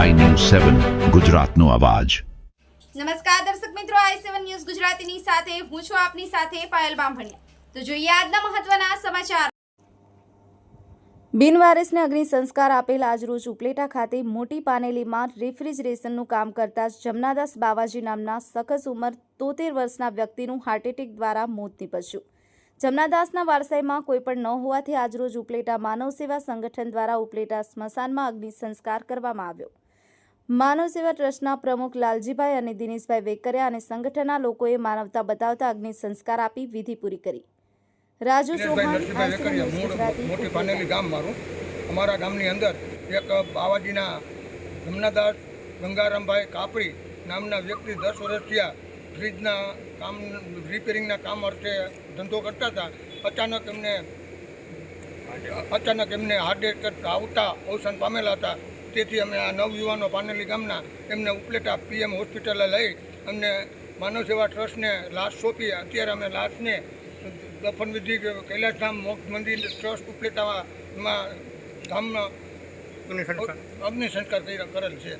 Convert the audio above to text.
સેવન ગુજરાતનો અવાજ. નમસ્કાર દર્શક મિત્રો આઈ સેવન ન્યૂઝ ગુજરાતીની સાથે હું છું આપની સાથે પાયલ બામભણિયા. તો જોઈએ આજના મહત્વના સમાચાર. બિનવારસને અગ્નિ સંસ્કાર આપેલ આજરોજ ઉપલેટા ખાતે મોટી પાનેલીમાં રેફ્રિજરેશનનું કામ કરતા જમનાદાસ બાવાજી નામના સખસ ઉંમર તોતેર વર્ષના વ્યક્તિનું હાર્ટ એટેક દ્વારા મોત નીપજ્યું. જમનાદાસના વારસાઈમાં કોઈ પણ ન હોવાથી આજરોજ ઉપલેટા માનવ સેવા સંગઠન દ્વારા ઉપલેટા સ્મશાનમાં અગ્નિ સંસ્કાર કરવામાં આવ્યો. માનવ સેવા ટ્રસ્ટના પ્રમુખ લાલજીભાઈ અને દિનેશભાઈ વેકરિયા અને સંગઠનના લોકોએ માનવતા બતાવતા અગ્નિ સંસ્કાર આપી વિધિ પૂરી કરી. રાજુ મોટી પાનેલી ગામ મારું. અમારા ગામની અંદર એક બાવાજીના જમનાદાસ ગંગારામભાઈ કાપડી નામના વ્યક્તિ દસ વર્ષ થયા ફ્રીજના કામ રિપેરિંગના કામ અર્થે ધંધો કરતા હતા. અચાનક એમને અચાનક એમને હાર્ટ એટેક આવતા અવસાન પામેલા હતા. તેથી અમે આ નવયુવાનો પાનેલી ગામના એમને ઉપલેટા પીએમ હોસ્પિટલે લઈ અમને માનવ સેવા ટ્રસ્ટને લાશ સોંપી. અત્યારે અમે લાશને દફનવિધિ કૈલાસધામ મોક્ષ મંદિર ટ્રસ્ટ ઉપલેટામાં ધામનો અગ્નિ સંસ્કાર કરેલ છે.